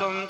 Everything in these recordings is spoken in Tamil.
வாசம்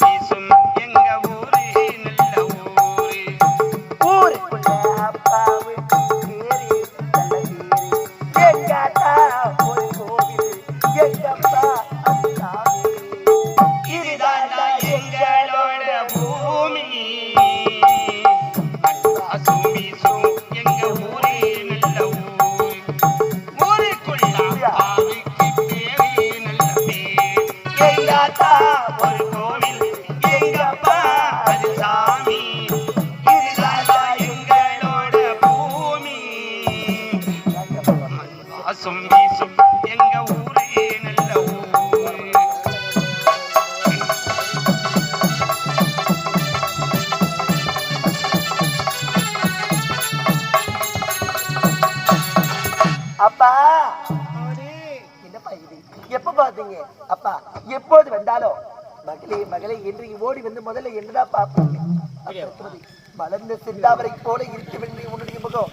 என்று ஓடி வந்து முதல்ல என்னடா பாப்பீங்க அப்ப வளர்ந்த சிந்தாவரை போல இருக்கவில்லை உன்னுடைய முகம்.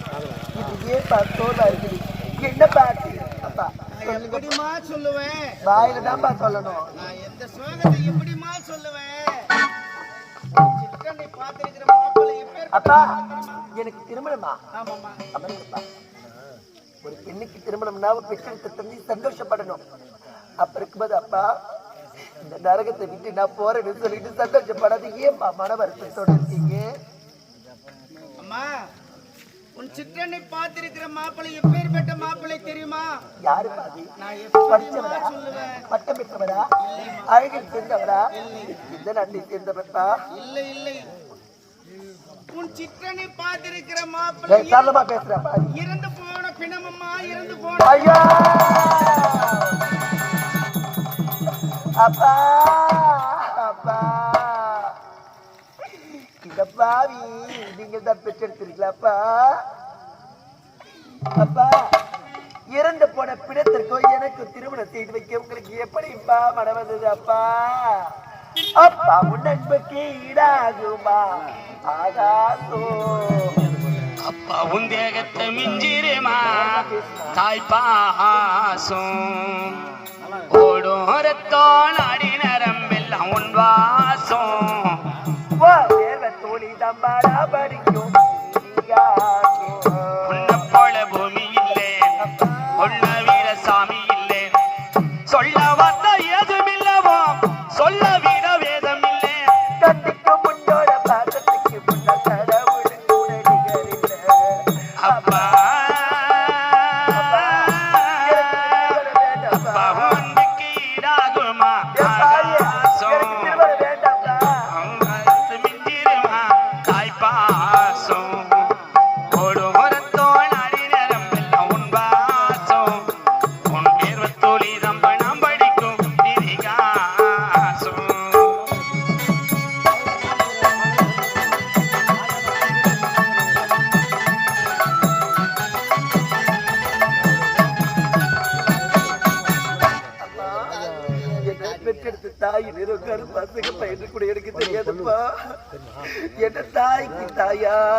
இது ஏன் பார்த்தோல இருக்குது என்ன பாட்டு அப்பா எப்படிமா சொல்லுவேன்? வாயில தான்ப்பா சொல்லணும். நான் எந்த சோகத்தை எப்படிமா சொல்லுவேன்? சிக்கனை பார்த்திருக்கிற மாப்பிள்ளை எப்பேர் அப்பா எனக்கு திருமணமா? அமருங்கப்பா ஒரு பெண்ணுக்கு திருமணம்னா பெற்றெடுத்த தந்தை சந்தோஷப்படணும். அப்ப இருக்கும்போது அப்பா இந்த நரகத்தை விட்டு நான் போறேன்னு சொல்லிட்டு சந்தோஷப்படாது ஏன்பா மன வருத்தத்தோட இருக்கீங்க அம்மா உன் சிற்றனை பார்த்திருக்கிற மாப்பிள்ளை எப்பேர் பெற்ற மாப்பிள்ளை தெரியுமா? யாரு பாதி படிச்சவரா பட்டம் பெற்றவரா அழகில் சேர்ந்தவரா? இந்த நாட்டை சேர்ந்தவர்ப்பா? இல்லை இல்லை. உன் சிற்றனை பார்த்திருக்கிற மாப்பிள்ளை பேசுறப்பா இறந்து போன பிணமம்மா இறந்து போன ஐயா! அப்பா அப்பா. இந்த பாவி நீங்க தான் பெற்றெடுத்திருக்கலாப்பா அப்பா? இறந்து போன பிணத்திற்கோ எனக்கு திருமணம் செய்து வைக்க உங்களுக்கு எப்படிப்பா மனம் வந்தது அப்பா? அப்பா உன் அன்புக்கு ஈடாகுமா? ஆகாசோ அப்பா உன் தேகத்தை மிஞ்சிருமா? தாய்ப்பாசம் ஓடும் ரத்தம் நாடி நரம்பெல்லாம் உன் வாசம். தேவ தோழி தம்பாடா படிக்கும்.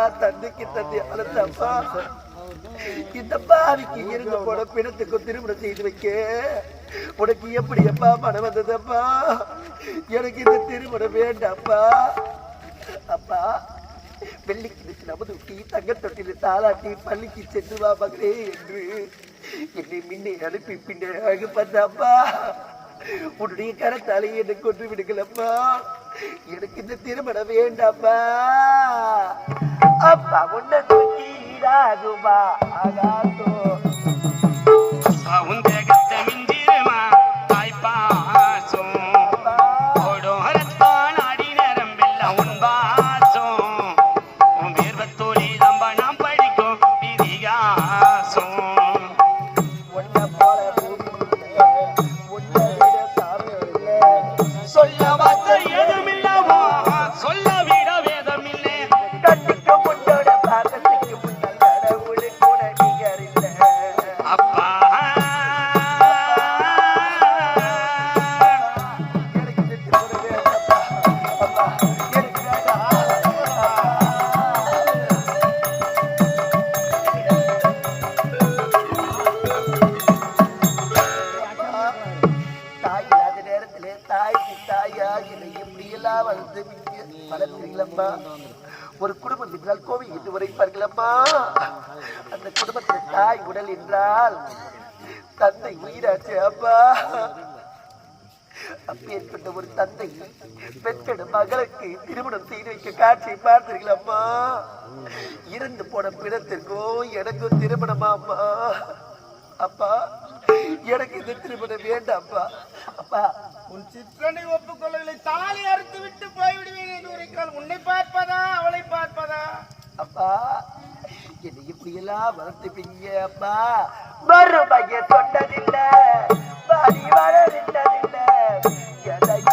தாயா தந்தைக்கு தந்தை இந்த பாவிக்கு இருந்த போன பிணத்துக்கு திருமணம் செய்து வைக்க உனக்கு எப்படி அப்பா மனம் வந்ததப்பா எனக்கு இந்த திருமணம் வேண்டாப்பா அப்பா வெள்ளி வச்சு நமது ஊட்டி தங்கத்தொட்டில் தாளாட்டி பள்ளிக்கு சென்று வா மகளே என்று என்னை மின்னை அனுப்பி பின்னே அழகு பண்ணாப்பா உன்னுடைய கரத்தாலே என்னை கொன்று விடுங்களப்பா எனக்கு இந்த திருமணம் வேண்டாப்பா அப்பா உன்னை தூக்கி ஈடாகுமா? உன் தேகத்தை அப்பா. அப்பேற்பட்ட ஒரு தந்தை பெற்றெடு மகளுக்கு திருமணம் செய்து வைக்க காட்சியை பார்த்தீர்களம்மா இறந்து போன பிணத்திற்கும் எனக்கும் திருமணமா அம்மா அப்பா எனக்கு இந்த திருமணம் வேண்டாம்ப்பா அப்பா. உன் சிற்றனை ஒப்புக்கொள்ளவில்லை தாலி அறுத்து விட்டு போய்விடுவேன் என்று உரைக்கால் உன்னை பார்ப்பதா அவளை பார்ப்பதா? அப்பா என்னை இப்படி எல்லாம் வளர்த்துப்பீங்க அப்பா மறுமைய சொன்னதில்ல பாடி வளர்ந்ததில்ல எதையுமே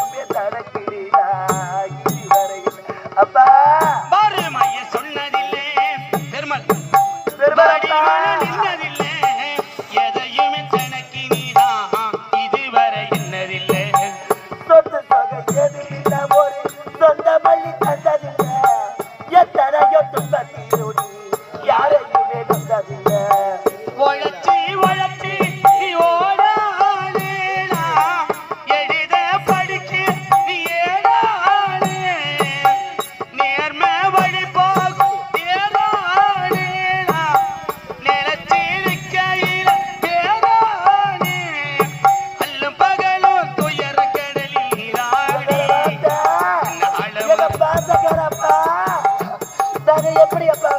எப்படி அப்பா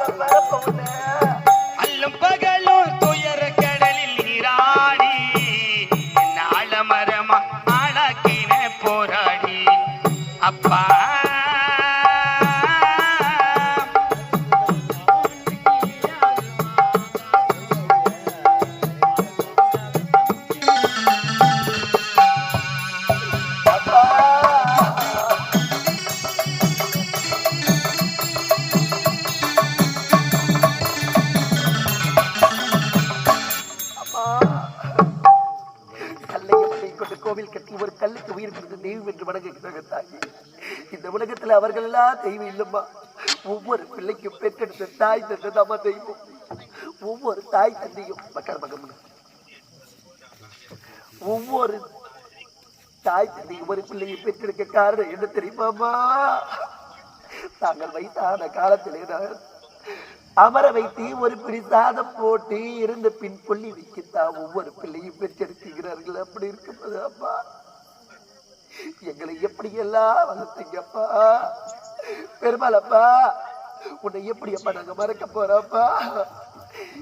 கோவில் கட்டி ஒரு கல்லுக்கு உயிர் கொடுத்து தெய்வம் என்று வணங்குகிறாங்க இந்த உலகத்துல அவர்கள் எல்லாம் தெய்வம் இல்லம்மா. ஒவ்வொரு பிள்ளைக்கும் பெற்றெடுத்த தாய் தந்ததாமா தெய்வம். ஒவ்வொரு தாய் தந்தையும் மக்கள் மகம் ஒவ்வொரு தாய் தந்தை ஒரு பிள்ளையை பெற்றெடுக்க காரணம் என்ன தெரியுமாமா தாங்கள் வயசான காலத்திலே நான் அமர வைத்து ஒரு பிரிசாதம் போட்டு இருந்த பின் புள்ளி வைக்கத்தான் ஒவ்வொரு பிள்ளையும் பெற்றெடுக்கிறார்கள். அப்படி இருக்கும்போது அப்பா எங்களை எப்படி எல்லாம் வளர்த்தீங்கப்பா பெருமாள் உன்னை எப்படி அப்பா நாங்க மறக்க போறோம்ப்பா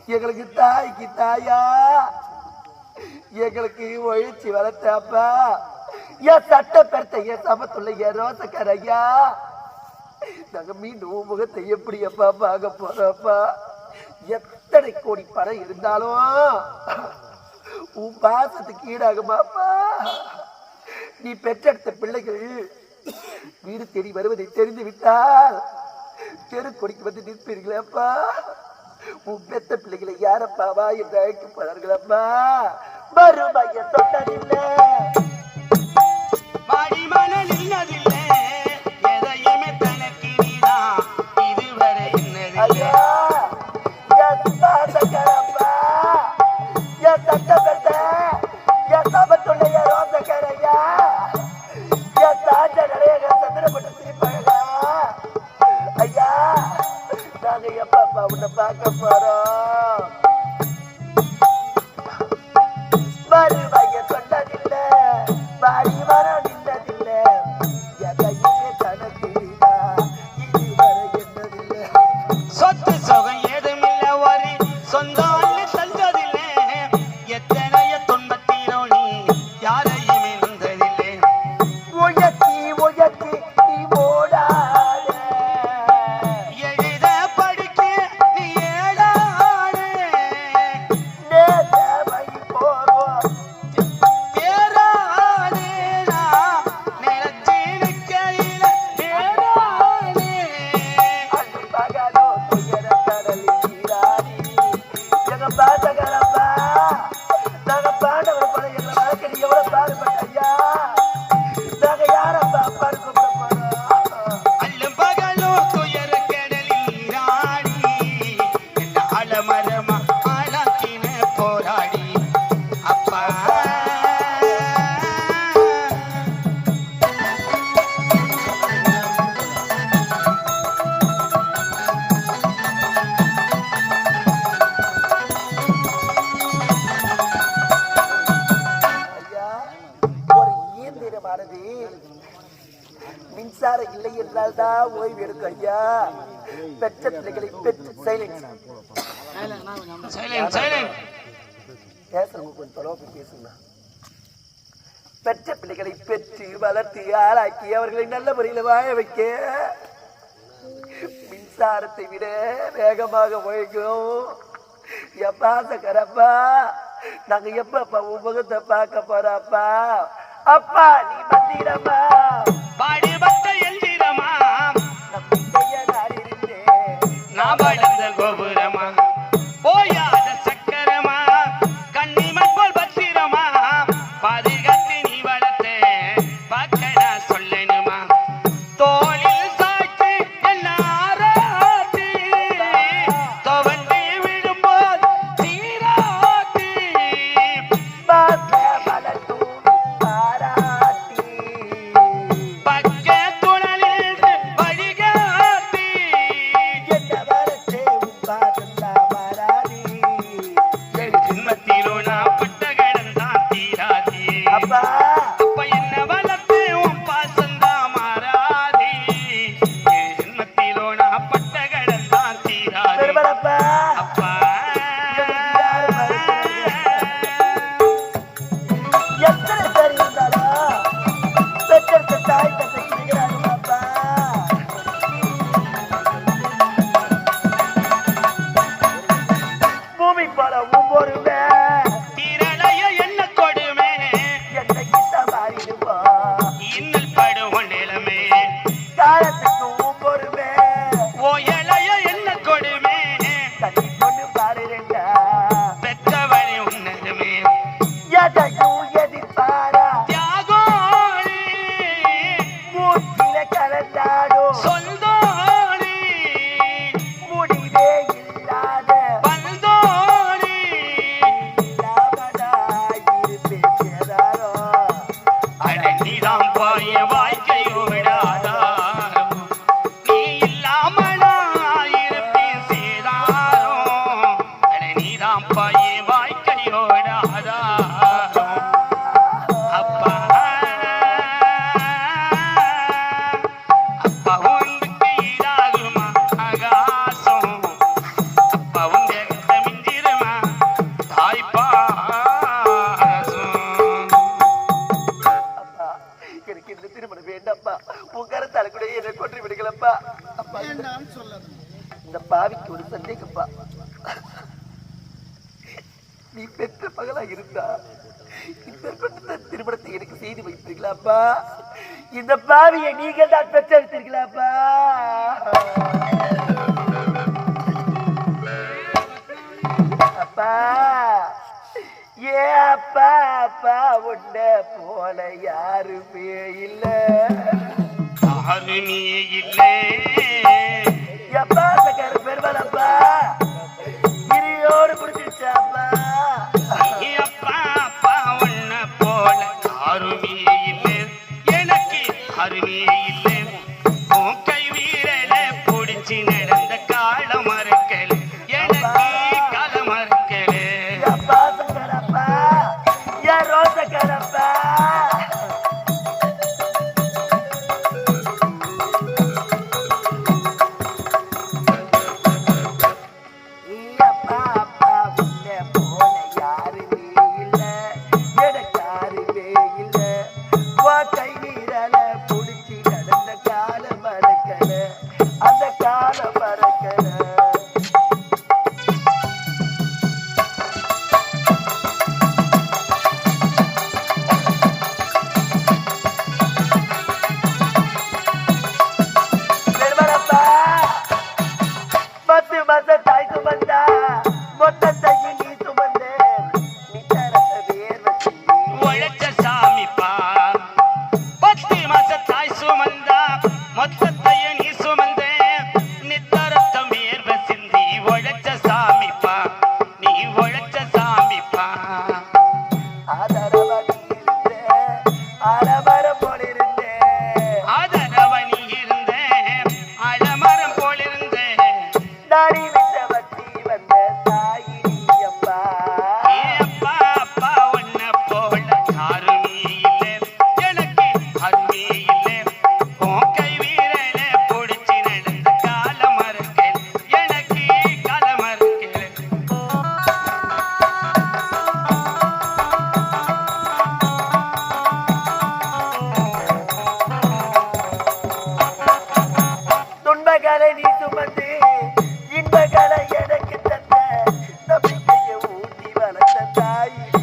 எங்களுக்கு தாய்க்கு தாயா எங்களுக்கு ஒழிச்சு வளர்த்தாப்பா என் சட்ட பெருத்த என் சமத்துள்ள என் ரோசக்கார ஐயா நாங்க மீண்டும் உன் எப்படி அப்பா பார்க்க போறப்பா? எத்தனை கோடி பணம் இருந்தாலும் உன் பாசத்துக்கு ஈடாகுமாப்பா நீ பெற்றெடுத்த பிள்ளைகள் வீடு தேடி வருவதை தெரிந்து விட்டால் தெரு கொடிக்கு வந்து நிற்பீர்களேப்பா உன் பெத்த பிள்ளைகளை யாரப்பாவா என்று அழைக்கப்படுறார்களப்பா மறுமைய சொன்னதில்லை ஒரு பிள்ளைகளை பெற்று சைலன்ஸ் பேசுறவங்க கொஞ்சம் தொலைவு பேசுங்க பெற்ற பிள்ளைகளை பெற்று வளர்த்து ஆளாக்கி அவர்களை நல்ல முறையில் வாழ வைக்க. மின்சாரத்தை விட வேகமாக உழைக்கும் எப்பாசக்காரப்பா நாங்க எப்பப்பா உபகத்தை பார்க்க போறப்பா அப்பா? நீ மந்திரப்பா அப்பா இந்த பாவிக்கு ஒரு சந்தேகப்பா. நீ பெற்ற பகலா இருந்தா இப்பேற்பட்ட திருமணத்தை எனக்கு செய்து வைத்திருக்கலாப்பா இந்த பாவியை நீங்கள் தான் பெற்றெடுத்திருக்கலாப்பா அப்பா ஏ அப்பா அப்பா உன்ன போல யாருமே இல்லை. அது நீ இல்லை எப்பா சக்கர பெருமாளப்பா? இரியோடு பிடிச்சிருச்சாப்பா அப்பா அப்பா உன்ன போல அருமையே இல்லை எனக்கு அருமையே যাই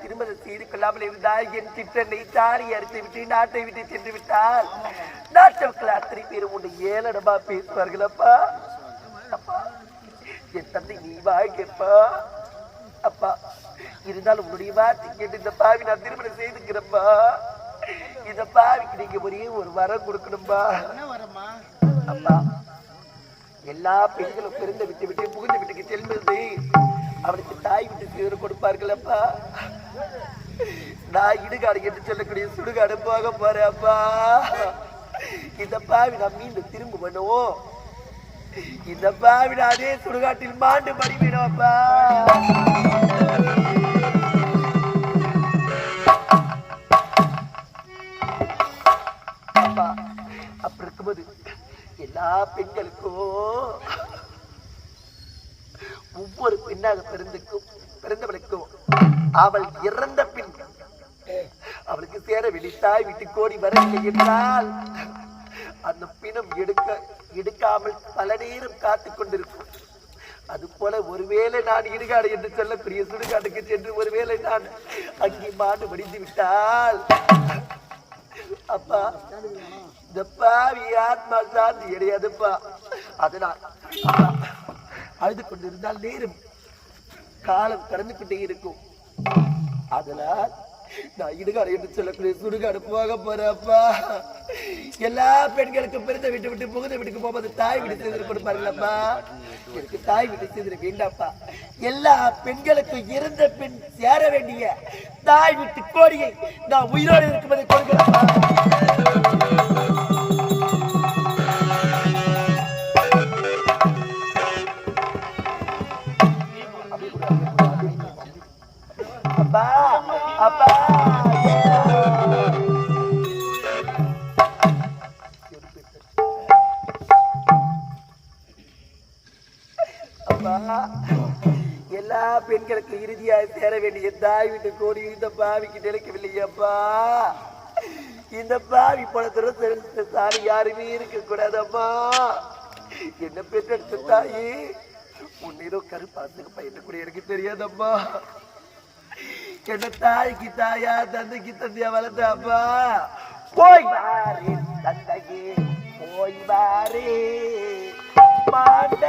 பேசாமல் இருந்தால் என் திட்டனை தாரி அறுத்து விட்டு நாட்டை விட்டு சென்று விட்டால் நாட்டு மக்கள் அத்தனை பேரும் உன்னை ஏளனமா பேசுவார்கள் அப்பா அப்பா என் தந்தை நீ வாழ்க்கைப்பா அப்பா இருந்தாலும் உன்னுடைய வார்த்தை கேட்டு இந்த பாவி நான் திருமணம் செய்துக்கிறப்பா இந்த பாவிக்கு நீங்க ஒரே ஒரு வரம் கொடுக்கணும்பா. அப்பா எல்லா பெண்களும் பிறந்த விட்டு விட்டு புகுந்த வீட்டுக்கு செல்வது. அவனுக்கு தாய் விட்டு சீர் கொடுப்பார்களப்பா. நான் இடுகாடு என்று சொல்லக்கூடிய சுடுகாடு போக போறேன் அப்பா இந்த பாவி நான் மீண்டும் திரும்ப பண்ணுவோம் இந்த பாவி நான் அதே சுடுகாட்டில் மாண்டு மடிவிடும் அப்பா அப்பா அப்படி இருக்கும்போது எல்லா பெண்களுக்கும் ஒவ்வொரு பெண்ணாக பிறந்துக்கும் பிறந்தவளுக்கும் அவள் இறந்த பின் அவளுக்கு சேர வெளித்தாய் விட்டு கோடி வரவில்லை என்றால் அந்த பிணம் எடுக்க எடுக்காமல் பல நேரம் காத்து கொண்டிருக்கும். அது போல ஒருவேளை நான் இடுகாடு என்று சொல்லக்கூடிய சுடுகாட்டுக்கு சென்று ஒருவேளை நான் அங்கே மாண்டு வடிந்து விட்டால் அப்பா இந்த பாவி ஆத்மா சாந்தி கிடையாதுப்பா அதனால் அப்பா, அழுது கொண்டிருந்தால் நேரும் காலம் கடந்து கொண்டே இருக்கும். அதனால் நான் இடுகாடு என்று சொல்லக்கூடிய சுடுகாடு போக போறப்பா எல்லா பெண்களுக்கும் பிறந்த வீட்டு விட்டு புகுந்த வீட்டுக்கு போகும்போது தாய் வீட்டு செய்து கொடுப்பாருல்லப்பா எனக்கு தாய் வீட்டு செய்திட வேண்டாப்பா எல்லா பெண்களுக்கும் இறந்த பெண் சேர வேண்டிய தாய் வீட்டு கோடியை நான் உயிரோடு இருக்கும்போது கொடுக்கிறேன் வீட்டு கோடி இந்த பாவிக்கு நிலைக்கவில்லை அப்பா இந்த பாவி பணத்துல தெரிந்த சாரி யாருமே இருக்க கூடாதம்மா என்ன பெற்றெடுத்த தாயி? உன்னிடம் கருப்பாசுக்கு பையன் கூட எனக்கு தெரியாதம்மா. என்ன தாய்க்கு தாயா தந்தைக்கு தந்தையா வளர்ந்தாப்பா? போய் பாரு தந்தையே போய் பாரு மாண்ட